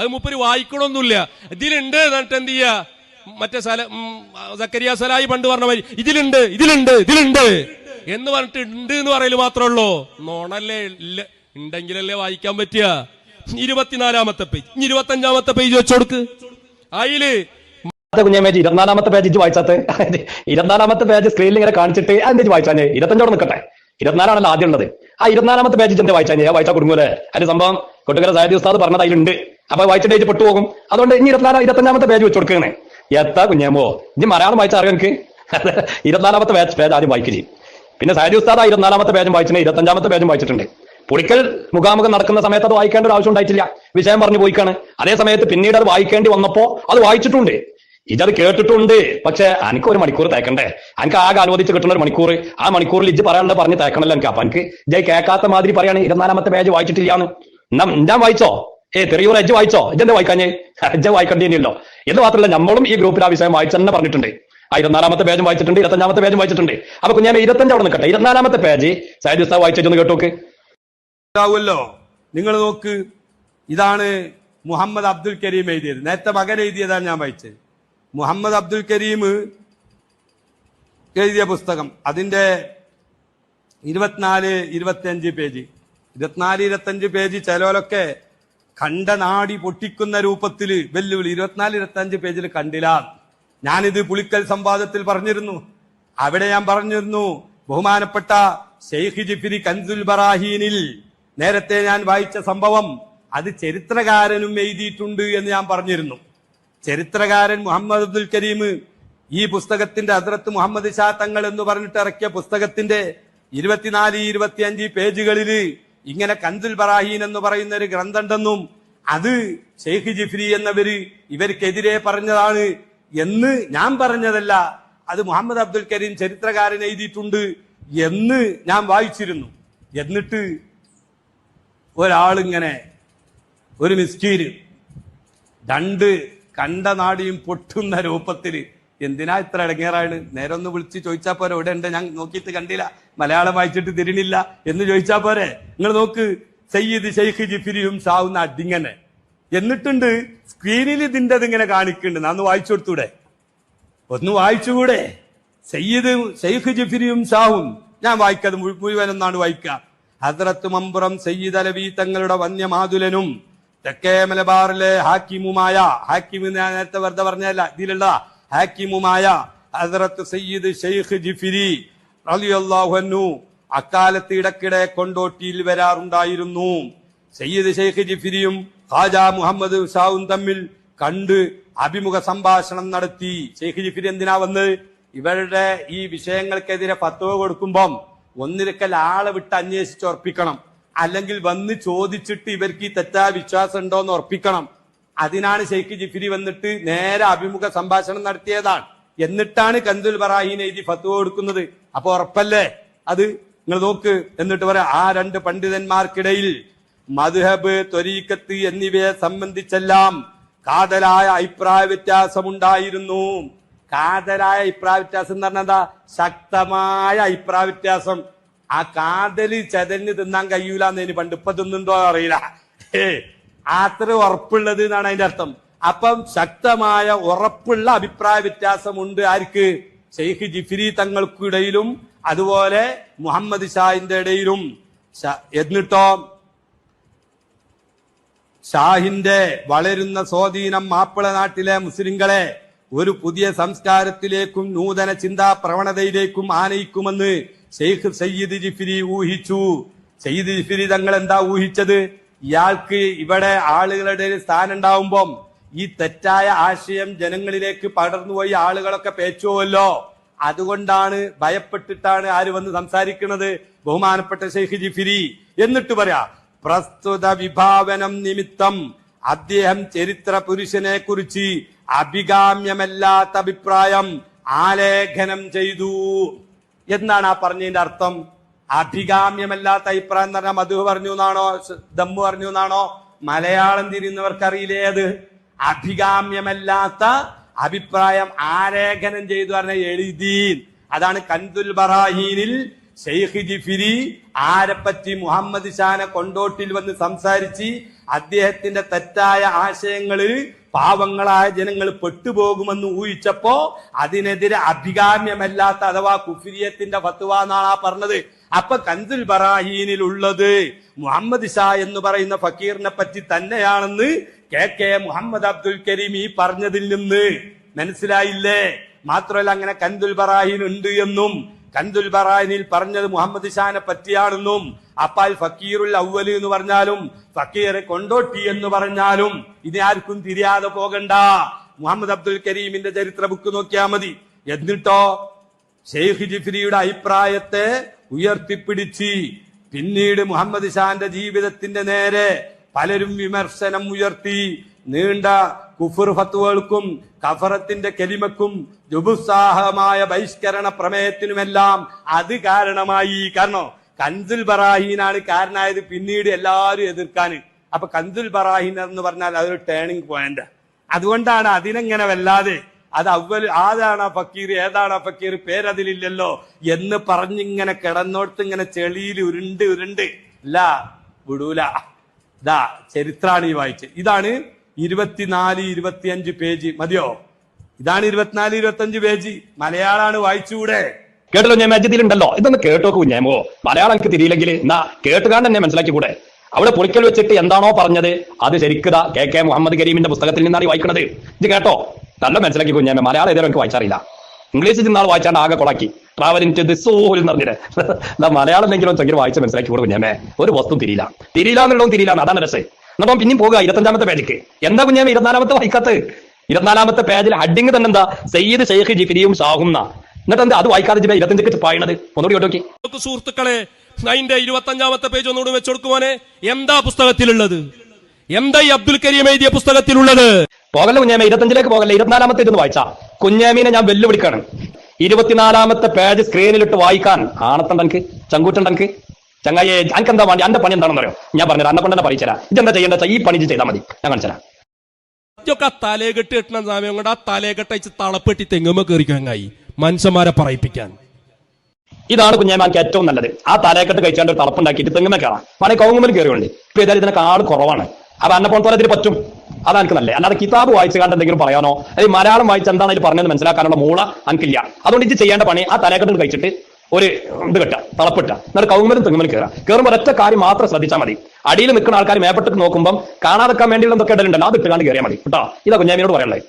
അത് മുപ്പര് വായിക്കണമൊന്നുമില്ല ഇതിലുണ്ട് എന്നിട്ട് എന്ത് ചെയ്യാ? മറ്റേ സല സക്കരിയ സലായി പണ്ട് പറഞ്ഞ മാതിരി ഇതിലുണ്ട് ഇതിലുണ്ട് ഇതിലുണ്ട്. എന്ന് പറഞ്ഞിട്ട് ഉണ്ട് എന്ന് പറയൽ മാത്രമേ ഉള്ളൂ. നോണല്ലേ ഇല്ല ഉണ്ടെങ്കിലല്ലേ വായിക്കാൻ പറ്റുക. ഇരുപത്തിനാലാമത്തെ പേജ്. ഇനി ഇരുപത്തഞ്ചാമത്തെ പേജ് വെച്ചോടുക്ക് അയിൽ കുഞ്ഞേമേജ് ഇരുപത്തിനാലാമത്തെ പേജ് വായിച്ചാത്ത? ഇരുപത്തിനാലാമത്തെ പേജ് സ്ക്രീനിൽ ഇങ്ങനെ കാണിച്ചിട്ട് അതിന്റെ വായിച്ചാഞ്ഞേ? ഇരുപത്തഞ്ചോടെ നിൽക്കട്ടെ ഇരുപത്തിനാലാണല്ലോ ആദ്യം ഉള്ളത്. ആ ഇരുപത്തിനാലാമത്തെ പേജ് എന്താ വായിച്ചാഞ്ഞേ? ഞാൻ വായിച്ചാൽ കുടുങ്ങൂലെ? അതിന് സംഭവം കൊട്ടുകര സാഹിത്യ ഉസ്താദ് പറഞ്ഞത് അതിലുണ്ട്. അപ്പൊ വായിച്ചിട്ട് പെട്ടു പെട്ടുപോകും. അതുകൊണ്ട് ഇനി ഇരുപത്തിനാലാം ഇരുപത്തഞ്ചാമത്തെ പേജ് വെച്ച് കൊടുക്കണേ എത്താ കുഞ്ഞേമോ? ഇനി മലയാളം വായിച്ചാൽ അറിയാം എനിക്ക് ഇരുപത്തിനാലാമത്തെ പേജ് പേജ് ആദ്യം വായിക്കൽ പിന്നെ സാരി ഉസ്താദ ഇരുപത്തിനാലാമത്തെ പേജും വായിച്ചിട്ടുണ്ട് ഇരുപത്തഞ്ചാമത്തെ പേജും വായിച്ചിട്ടുണ്ട്. പുളിക്കൽ മുഖാമുഖം നടക്കുന്ന സമയത്ത് അത് വായിക്കേണ്ട ഒരു ആവശ്യം ഉണ്ടായിട്ടില്ല. വിഷയം പറഞ്ഞു പോയിക്കാണ്. അതേ സമയത്ത് പിന്നീട് അത് വായിക്കേണ്ടി വന്നപ്പോ അത് വായിച്ചിട്ടുണ്ട്. ഇജത് കേട്ടിട്ടുണ്ട്. പക്ഷെ എനിക്ക് ഒരു മണിക്കൂർ തേക്കണ്ടേ? എനിക്ക് ആകെ അനുവദിച്ച് കിട്ടുന്ന ഒരു മണിക്കൂർ. ആ മണിക്കൂറിൽ ഇജ്ജ് പറയാനുള്ളത് പറഞ്ഞ് തേക്കണല്ലോ എനിക്ക് അപ്പൊ എനിക്ക് ജയ് കേൾക്കാത്ത മാതിരി പറയാണ്. ഇരുപത്തിനാലാമത്തെ പേജ് വായിച്ചിട്ടില്ലാന്ന് ഞാൻ വായിച്ചോ? ഏ തെറിയൂർ എജ്ജ് വായിച്ചോ? എന്താ വായിക്കാഞ്ഞേ? എജ്ജ വായിക്കേണ്ടിയല്ലോ എന്ന് മാത്രമല്ല നമ്മളും ഈ ഗ്രൂപ്പിൽ ആ വിഷയം വായിച്ചു തന്നെ പറഞ്ഞിട്ടുണ്ട്. ഇരുപത്തിനാലാമത്തെ പേജും വായിച്ചിട്ടുണ്ട് ഇരുപത്തഞ്ചാമത്തെ പേജും വായിച്ചിട്ടുണ്ട്. അപ്പൊ കുഞ്ഞാമ ഇരുപത്തഞ്ചവിടെ നിൽക്കട്ടെ. ഇരുപത്തിനാലാമത്തെ പേജ് സൈദ് ഉസ്താവ് വായിച്ചു കേട്ടോക്ക്. ഉണ്ടാവുമല്ലോ നിങ്ങൾ നോക്ക് ഇതാണ് മുഹമ്മദ് അബ്ദുൽ കരീം എഴുതിയത്. നേരത്തെ മകൻ എഴുതിയതാണ് ഞാൻ വായിച്ചത്. മുഹമ്മദ് അബ്ദുൽ കരീം എഴുതിയ പുസ്തകം അതിന്റെ ഇരുപത്തിനാല് ഇരുപത്തിയഞ്ച് പേജ്. ഇരുപത്തിനാല് ഇരുപത്തഞ്ച് പേജ് ചിലവരൊക്കെ കണ്ട നാടി പൊട്ടിക്കുന്ന രൂപത്തിൽ വെല്ലുവിളി. ഇരുപത്തിനാല് ഇരുപത്തഞ്ച് പേജിൽ കണ്ടില്ല. ഞാനിത് പുളിക്കൽ സംവാദത്തിൽ പറഞ്ഞിരുന്നു. അവിടെ ഞാൻ പറഞ്ഞിരുന്നു ബഹുമാനപ്പെട്ട ഷെയ്ഖ് ജിഫിരി കൻസുൽ ബറാഹീനിൽ നേരത്തെ ഞാൻ വായിച്ച സംഭവം അത് ചരിത്രകാരനും എഴുതിയിട്ടുണ്ട് എന്ന് ഞാൻ പറഞ്ഞിരുന്നു. ചരിത്രകാരൻ മുഹമ്മദ് അബ്ദുൽ കരീം ഈ പുസ്തകത്തിന്റെ അതിർത്ത് മുഹമ്മദ് ഷാ തങ്ങൾ എന്ന് പറഞ്ഞിട്ട് ഇറക്കിയ പുസ്തകത്തിന്റെ ഇരുപത്തിനാല് ഇരുപത്തിയഞ്ച് പേജുകളിൽ ഇങ്ങനെ കന്തുൽ ബറാഹീൻ എന്ന് പറയുന്ന ഒരു ഗ്രന്ഥമുണ്ടെന്നും അത് ഷെയ്ഖ് ജിഫ്രി എന്നവര് ഇവർക്കെതിരെ പറഞ്ഞതാണ് എന്ന് ഞാൻ പറഞ്ഞതല്ല. അത് മുഹമ്മദ് അബ്ദുൽ കരീം ചരിത്രകാരൻ എഴുതിയിട്ടുണ്ട് എന്ന് ഞാൻ വായിച്ചിരുന്നു. എന്നിട്ട് ഒരാളിങ്ങനെ ഒരു മിസ്കീര് രണ്ട് കണ്ട നാടിയും പൊട്ടുന്ന രൂപത്തിൽ എന്തിനാ ഇത്ര ഇടങ്ങേറാണ് നേരെ ഒന്ന് വിളിച്ച് ചോദിച്ചാൽ പോരെ ഇവിടെ ഉണ്ട് ഞാൻ നോക്കിയിട്ട് കണ്ടില്ല. മലയാളം വായിച്ചിട്ട് തിരിണില്ല എന്ന് ചോദിച്ചാൽ പോരെ. നിങ്ങൾ നോക്ക് സയ്യിദ് ഷെയ്ഖ് ജിഫിരിയും ഷാവുന്ന അടിങ്ങനെ. എന്നിട്ടുണ്ട് സ്ക്രീനിൽ ഇതിന്റെ ഇങ്ങനെ കാണിക്കുന്നുണ്ട്. അന്ന് വായിച്ചു കൊടുത്തൂടെ? ഒന്ന് വായിച്ചുകൂടെ സയ്യിദ് ഷെയ്ഖ് ജിഫിരിയും ഷാവും. ഞാൻ വായിക്കാതെ മുഴു- മുഴുവനൊന്നാണ് വായിക്കുക. ഹസ്രത്ത് മമ്പുറം സയ്യിദ് അലവി തങ്ങളുടെ വന്യമാതുലനും തെക്കേ മലബാറിലെ ഹാക്കിമുമായ ഞാൻ നേരത്തെ വെറുതെ പറഞ്ഞല്ല ഇതിലുള്ള ഹാക്കിമുമായ ഹസരത്ത് സയ്യിദ് ഷെയ്ഖ് ജിഫിരി അൻഹു അക്കാലത്ത് ഇടക്കിടെ കൊണ്ടോട്ടിയിൽ വരാറുണ്ടായിരുന്നു. സയ്യിദ് ഷെയ്ഖ് ജിഫിരിയും ഖാജ മുഹമ്മദ് ഷാവും തമ്മിൽ കണ്ട് അഭിമുഖ സംഭാഷണം നടത്തി. ഷെയ്ഖ് ജിഫിരി എന്തിനാ വന്ന്? ഇവരുടെ ഈ വിഷയങ്ങൾക്കെതിരെ ഫത്വ കൊടുക്കുമ്പം ഒന്നിരക്കൽ ആളെ വിട്ട് അന്വേഷിച്ച് ഉറപ്പിക്കണം. അല്ലെങ്കിൽ വന്ന് ചോദിച്ചിട്ട് ഇവർക്ക് ഈ തെറ്റാ വിശ്വാസം ഉണ്ടോ എന്ന് ഉറപ്പിക്കണം. അതിനാണ് ഷെയ്ഖ് ജിഫിരി വന്നിട്ട് നേരെ അഭിമുഖ സംഭാഷണം നടത്തിയതാണ്. എന്നിട്ടാണ് കന്തുൽ ബറാഹീൻ എഴുതി ഫത്വ കൊടുക്കുന്നത്. അപ്പൊ ഉറപ്പല്ലേ? അത് നിങ്ങൾ നോക്ക്. എന്നിട്ട് പറയാം ആ രണ്ട് പണ്ഡിതന്മാർക്കിടയിൽ മധുഹബ് ത്വരീക്കത്ത് എന്നിവയെ സംബന്ധിച്ചെല്ലാം കാതലായ അഭിപ്രായ വ്യത്യാസമുണ്ടായിരുന്നു. കാതലായ അഭിപ്രായ വ്യത്യാസം എന്ന് പറഞ്ഞാൽ എന്താ? ശക്തമായ അഭിപ്രായ വ്യത്യാസം. ആ കാതൽ ചതഞ്ഞ് തിന്നാൻ കഴിയൂലെന്ന് എന്നതിന് പണ്ട് ഇപ്പൊ തിന്നുണ്ടോ അറിയില്ല. ഏ അത്ര ഉറപ്പുള്ളത് എന്നാണ് അതിന്റെ അർത്ഥം. അപ്പം ശക്തമായ ഉറപ്പുള്ള അഭിപ്രായ വ്യത്യാസമുണ്ട് ആർക്ക്? ഷെയ്ഖ് ജിഫിരി തങ്ങൾക്കിടയിലും അതുപോലെ മുഹമ്മദ് ഷാഹിന്റെ ഇടയിലും. എന്നിട്ടോ? ഷാഹിന്റെ വളരുന്ന സ്വാധീനം മാപ്പിള നാട്ടിലെ മുസ്ലിങ്ങളെ ഒരു പുതിയ സംസ്കാരത്തിലേക്കും നൂതന ചിന്താ പ്രവണതയിലേക്കും ആനയിക്കുമെന്ന് ഷെയ്ഖ് സയ്യിദ് ജിഫിരി ഊഹിച്ചു. സയ്യിദ് ജിഫിരി തങ്ങൾ എന്താ ഊഹിച്ചത്? ഇയാൾക്ക് ഇവിടെ ആളുകളുടെ സ്ഥാനം ഉണ്ടാവുമ്പം ഈ തെറ്റായ ആശയം ജനങ്ങളിലേക്ക് പടർന്നുപോയി ആളുകളൊക്കെ പേച്ചുവല്ലോ. അതുകൊണ്ടാണ് ഭയപ്പെട്ടിട്ടാണ് ആര് വന്ന് സംസാരിക്കുന്നത്? ബഹുമാനപ്പെട്ട ഷെയ്ഖ് ജിഫിരി എന്നിട്ട് പറയാ പ്രസ്തുത വിഭാവനം നിമിത്തം അദ്ദേഹം ചരിത്ര പുരുഷനെ കുറിച്ച് അഭികാമ്യമല്ലാത്ത അഭിപ്രായം ആലേഖനം ചെയ്തു. എന്നാണ് ആ പറഞ്ഞതിന്റെ അർത്ഥം? അഭികാമ്യമല്ലാത്ത അഭിപ്രായം എന്ന് പറഞ്ഞാൽ മധു പറഞ്ഞു എന്നാണോ ദമ്മു പറഞ്ഞു എന്നാണോ മലയാളം തിരിയുന്നവർക്ക് അറിയില്ലേ അത്? അഭികാമ്യമല്ലാത്ത അഭിപ്രായം ആലേഖനം ചെയ്തു പറഞ്ഞ എഴുതീൻ. അതാണ് കന്തുൽ ബറാഹീനിൽ ഷെയ്ഖ് ജിഫിരി ആരെപ്പറ്റി മുഹമ്മദ് ഷാനെ കൊണ്ടോട്ടിൽ വന്ന് സംസാരിച്ച് അദ്ദേഹത്തിന്റെ തെറ്റായ ആശയങ്ങളിൽ പാവങ്ങളായ ജനങ്ങൾ പെട്ടുപോകുമെന്ന് ഊഹിച്ചപ്പോ അതിനെതിരെ അഭികാമ്യമല്ലാത്ത അഥവാ കുഫിരിയത്തിന്റെ ഫത്വ എന്നാണ് ആ പറഞ്ഞത്. അപ്പൊ കന്തുൽ ബറാഹീനിൽ ഉള്ളത് മുഹമ്മദ് ഷാ എന്ന് പറയുന്ന ഫക്കീറിനെ പറ്റി തന്നെയാണെന്ന് കെ കെ മുഹമ്മദ് അബ്ദുൽ കരീം ഈ പറഞ്ഞതിൽ നിന്ന് മനസ്സിലായില്ലേ? മാത്രമല്ല അങ്ങനെ കന്തുൽ ബറാഹീൻ ഉണ്ട് എന്നും കന്തുൽ ബറാഹിനിൽ പറഞ്ഞത് മുഹമ്മദ് ഷാനെ പറ്റിയാണെന്നും അപ്പാൽ ഫക്കീറുൽ അവലി എന്ന് പറഞ്ഞാലും ഫക്കീർ കൊണ്ടോട്ടി എന്ന് പറഞ്ഞാലും ഇത് ആർക്കും തിരിയാതെ പോകണ്ട. മുഹമ്മദ് അബ്ദുൽ കരീമിന്റെ ചരിത്ര ബുക്ക് നോക്കിയാൽ മതി. എന്നിട്ടോ? ഷെയ്ഖ് ജിഫ്രിയുടെ അഭിപ്രായത്തെ ഉയർത്തിപ്പിടിച്ച് പിന്നീട് മുഹമ്മദ് ഷാന്റെ ജീവിതത്തിന്റെ നേരെ പലരും വിമർശനം ഉയർത്തി. നീണ്ട കുഫർ ഫത്തുവകൾക്കും കഫറത്തിന്റെ കെലിമക്കും ജുബുസാഹമായ ബഹിഷ്കരണ പ്രമേയത്തിനുമെല്ലാം അത് കാരണമായി. കാരണം കൻസുൽ ബറാഹീനാണ് കാരണമായത് പിന്നീട് എല്ലാവരും എതിർക്കാൻ. അപ്പൊ കൻസുൽ ബറാഹീൻ എന്ന് പറഞ്ഞാൽ അതൊരു ടേണിംഗ് പോയിന്റ് അതുകൊണ്ടാണ് അതിനെങ്ങനെ വല്ലാതെ അത് അവൽ ആരാണ് ആ ഫക്കീർ? ഏതാണ് ആ ഫക്കീർ? പേരതിലില്ലല്ലോ എന്ന് പറഞ്ഞിങ്ങനെ കിടന്നോടത്ത് ഇങ്ങനെ ചെളിയിൽ ഉരുണ്ട് ഉരുണ്ട്. ഇല്ല വിടൂല. ഇതാ ചരിത്രാണ് ഈ വായിച്ചത് ഇതാണ് ഇരുപത്തിനാല് ഇരുപത്തിയഞ്ച് പേജ്. മതിയോ? ഇതാണ് ഇരുപത്തിനാല് ഇരുപത്തിയഞ്ച് പേജ്. മലയാളാണ് വായിച്ചുകൂടെ കേട്ടല്ലോ? ഞാൻ മസ്ജിദിലുണ്ടല്ലോ ഇതൊന്ന് കേട്ടോക്കൂ ഞാൻ മലയാളം എനിക്ക് തിരിയില്ലെങ്കിൽ എന്നാ കേട്ടുകാണ്ട് എന്നെ മനസ്സിലാക്കി കൂടെ അവിടെ പൊളിക്കൽ വെച്ചിട്ട് എന്താണോ പറഞ്ഞത്? അത് ശരിക്കത. കെ കെ മുഹമ്മദ് കരീമിന്റെ പുസ്തകത്തിൽ നിന്നാണ് വായിക്കുന്നത് ഇത് കേട്ടോ? നല്ല മനസ്സിലാക്കി കുഞ്ഞേമ മലയാളം ഏതായാലും എനിക്ക് വായിച്ചറിയില്ല ഇംഗ്ലീഷ് നിന്നാൾ വായിച്ചാണ്ട് ആകെ കൊളാക്കി. ട്രാവലിംഗ് ടു ദിസ് സോൽ എന്ന് മലയാളം എന്തെങ്കിലും ചെങ്കിലും വായിച്ച് മനസ്സിലാക്കി കൂടെ കുഞ്ഞേമേ ഒരു വസ്തു തിരിയില്ല. തിരിയില്ല എന്നുള്ളതും തിരിയില്ല. അതാണ് രസം. എന്നിട്ടോ പിന്നെയും പോകുക ഇരുപത്തഞ്ചാമത്തെ പേജിക്ക്. എന്താ കുഞ്ഞേമ ഇരുപത്തിനാലാമത്തെ വായിക്കാത്തത്? ഇരുപത്തിനാലാമത്തെ പേജിൽ ഹഡിങ് തന്നെ എന്താ സയ്യിദ് ഷെയ്ഖ് ജിഫിരിയും ഷാഹുന്ന എന്നിട്ട് എന്താ അത് വായിക്കാതെ ജിബേ ഇരുപത്തഞ്ച് കിട്ടി പായണത്? ഒന്നുകൂടി സുഹൃത്തുക്കളെ അതിന്റെ ഇരുപത്തി അഞ്ചാമത്തെ പേജ് ഒന്നുകൂടി വെച്ചുകൊടുക്കുവാനെ എന്താ പുസ്തകത്തിലുള്ളത്? എന്താ ഈ അബ്ദുൽ കരീം എഴുതിയ പുസ്തകത്തിലുള്ളത്? പോകല്ല കുഞ്ഞാമ? ഇരുപത്തഞ്ചിലേക്ക് പോകല്ല? ഇരുപത്തിനാലാമത്തെ ഇതൊന്ന് വായിച്ചാ. കുഞ്ഞാമീനെ ഞാൻ വെല്ലുവിളിക്കാണ്. ഇരുപത്തിനാലാമത്തെ പേജ് സ്ക്രീനിലിട്ട് വായിക്കാൻ ആണത്തണ്ടെനിക്ക് ചങ്കൂറ്റണ്ടനക്ക് ചങ്ങായെ എനിക്ക് എന്താ വേണ്ടി? എന്റെ പണി എന്താണെന്ന് അറിയോ ഞാൻ പറഞ്ഞു അന്നെ കൊണ്ടെന്നെ പറയിച്ചരാ ഇതെന്താ ചെയ്യേണ്ട ഈ പണി ചെയ്താൽ മതി. ഞാൻ കാണിച്ചരാ ഒക്കെ തലേ കെട്ടി കിട്ടണ സമയം കൊണ്ട് ആ തലേകെട്ട് അയച്ച് തളപ്പെട്ടി തെങ്ങുമ്പോ കയറിക്കാങ്ങായി മനുഷ്യന്മാരെ പറയിപ്പിക്കാൻ. ഇതാണ് കുഞ്ഞാമാർക്ക് ഏറ്റവും നല്ലത്. ആ തലയക്കെട്ട് കഴിച്ചാണ്ട് ഒരു തളപ്പുണ്ടാക്കിയിട്ട് തെങ്ങുമേ കയറാം. പണി കൗങ്ങുമ്പോൾ കയറിയുണ്ട്. ഇപ്പൊ ഏതായാലും ഇതിനൊക്കെ ആട് കുറവാണ്. അപ്പൊ എന്നെ പോലെ ഇതിന് പറ്റും. അതാണ് എനിക്ക് നല്ലത് അല്ലാതെ കിതാബ് വായിച്ചു കണ്ട് എന്തെങ്കിലും പറയാനോ അല്ലെങ്കിൽ മലയാളം വായിച്ച് എന്താണ് അതിൽ പറഞ്ഞത് മനസ്സിലാക്കാനുള്ള മൂള എനിക്കില്ല അതുകൊണ്ട് ഇത് ചെയ്യേണ്ട പണി ആ തലയക്കെട്ട് കഴിച്ചിട്ട് ഒരു ഇത് കെട്ടുക തളപ്പിട്ട എന്നിട്ട് കൗങ്ങലും തെങ്ങുമലും കയറാം കയറുമ്പോൾ ഒറ്റ കാര്യം മാത്രം ശ്രദ്ധിച്ചാൽ മതി. അടിയിൽ നിൽക്കുന്ന ആൾക്കാർ മേപ്പെട്ടിട്ട് നോക്കുമ്പോൾ കാണാതെക്കാൻ വേണ്ടിയുള്ള എന്തൊക്കെ ഇടലുണ്ടല്ലോ അത് ഇട്ടുകാണ്ട് കയറിയാൽ മതി. കേട്ടോ? ഇതാ കുഞ്ഞാമിനോട് പറയാനുള്ളത്.